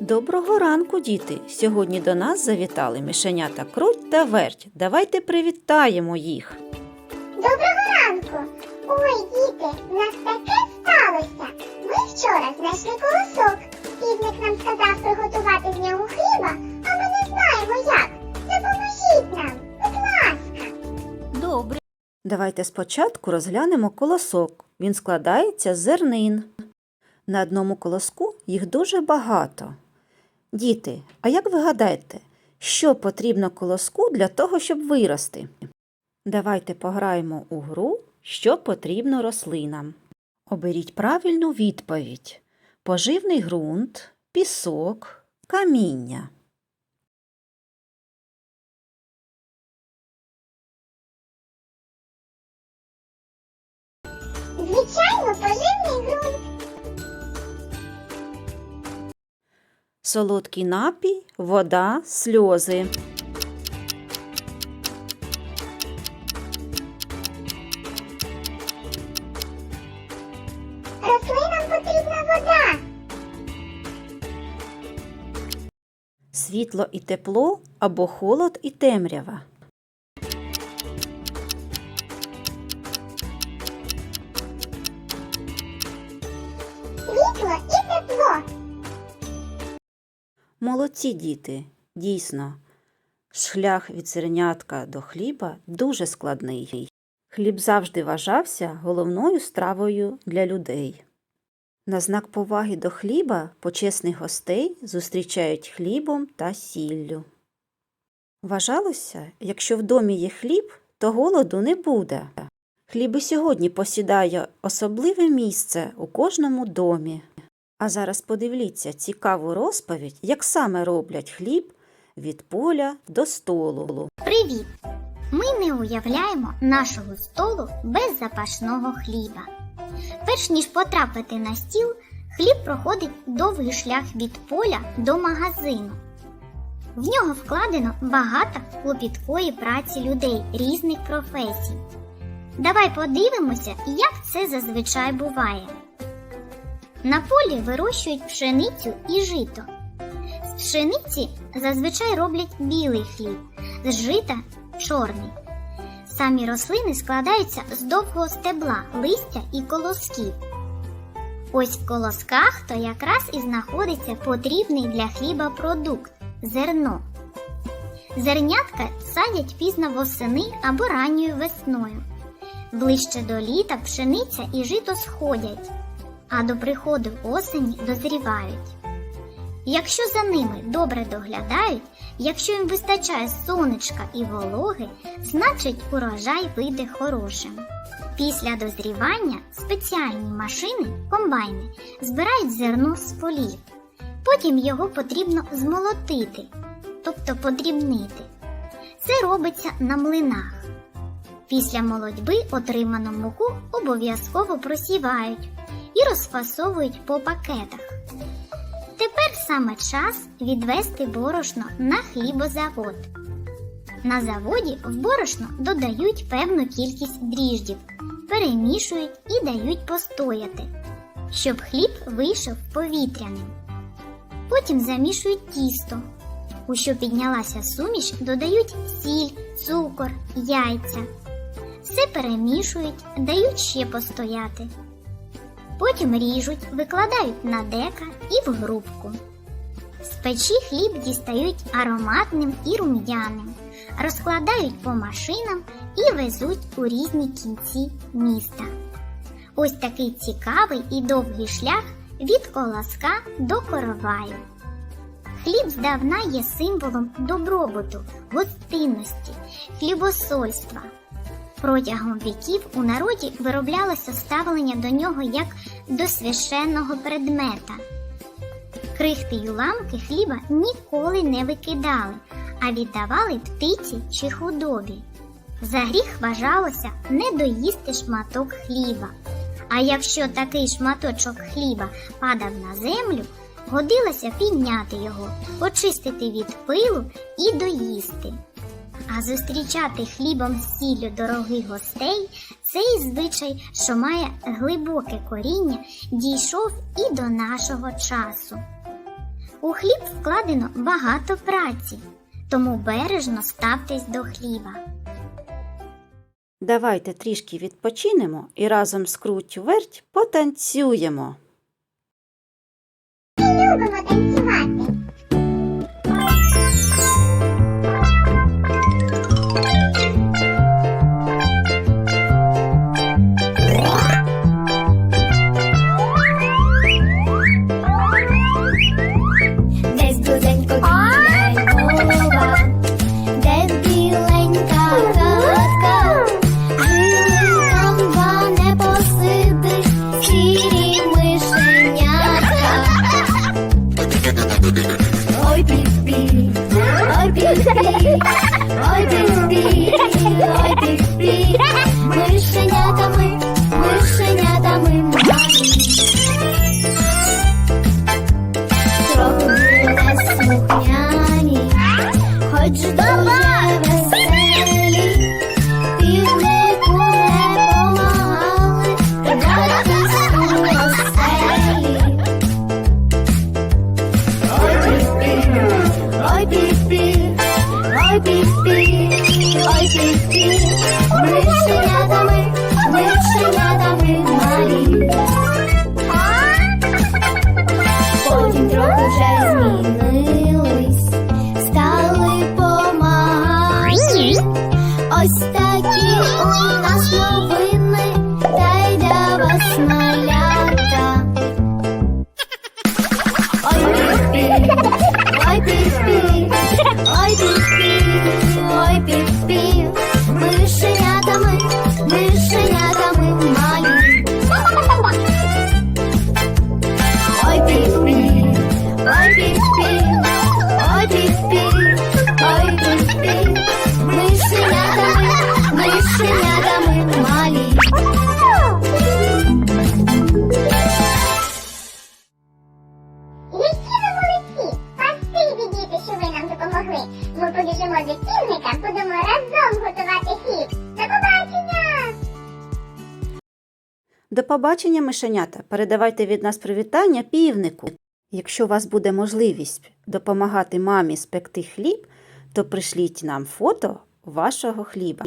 Доброго ранку, діти! Сьогодні до нас завітали мишенята Круть та Верть. Давайте привітаємо їх. Доброго ранку! Ой, діти, в нас таке сталося. Ми вчора знайшли колосок. Півник нам сказав приготувати з нього хліба, а ми не знаємо як. Допоможіть нам, будь ласка. Добре. Давайте спочатку розглянемо колосок. Він складається з зернин. На одному колоску їх дуже багато. Діти, а як ви гадаєте, що потрібно колоску для того, щоб вирости? Давайте пограємо у гру, що потрібно рослинам. Оберіть правильну відповідь: поживний ґрунт, пісок, каміння. Звичайно, поживний ґрунт. Солодкий напій, вода, сльози. Рослинам потрібна вода. Світло і тепло або холод і темрява. Молодці діти, дійсно. Шлях від зернятка до хліба дуже складний. Хліб завжди вважався головною стравою для людей. На знак поваги до хліба почесних гостей зустрічають хлібом та сіллю. Вважалося, якщо в домі є хліб, то голоду не буде. Хліб і сьогодні посідає особливе місце у кожному домі. А зараз подивіться цікаву розповідь, як саме роблять хліб від поля до столу. Привіт! Ми не уявляємо нашого столу без запашного хліба. Перш ніж потрапити на стіл, хліб проходить довгий шлях від поля до магазину. В нього вкладено багато клопіткої праці людей різних професій. Давай подивимося, як це зазвичай буває. На полі вирощують пшеницю і жито. З пшениці зазвичай роблять білий хліб, з жита чорний. Самі рослини складаються з довгого стебла, листя і колосків. Ось в колосках то якраз і знаходиться потрібний для хліба продукт зерно. Зернятка садять пізно восени або ранньою весною. Ближче до літа пшениця і жито сходять, а до приходу осені дозрівають. Якщо за ними добре доглядають, якщо їм вистачає сонечка і вологи, значить урожай вийде хорошим. Після дозрівання спеціальні машини, комбайни, збирають зерно з полів. Потім його потрібно змолотити, тобто подрібнити. Це робиться на млинах. Після молодьби отриману муку обов'язково просівають і розфасовують по пакетах. Тепер саме час відвести борошно на хлібозавод. На заводі в борошно додають певну кількість дріждів, перемішують і дають постояти, щоб хліб вийшов повітряним. Потім замішують тісто. У що піднялася суміш, додають сіль, цукор, яйця. Все перемішують, дають ще постояти. Потім ріжуть, викладають на дека і в грубку. З печі хліб дістають ароматним і рум'яним, розкладають по машинам і везуть у різні кінці міста. Ось такий цікавий і довгий шлях від колоска до короваю. Хліб здавна є символом добробуту, гостинності, хлібосольства. Протягом віків у народі вироблялося ставлення до нього як до священного предмета. Крихти й уламки хліба ніколи не викидали, а віддавали птиці чи худобі. За гріх вважалося не доїсти шматок хліба. А якщо такий шматочок хліба падав на землю, годилося підняти його, очистити від пилу і доїсти. А зустрічати хлібом з сіллю дорогих гостей цей звичай, що має глибоке коріння, дійшов і до нашого часу. У хліб вкладено багато праці, тому бережно ставтесь до хліба. Давайте трішки відпочинемо і разом з крутю верть потанцюємо. До побачення, мишенята. Передавайте від нас привітання півнику. Якщо у вас буде можливість допомагати мамі спекти хліб, то пришліть нам фото вашого хліба.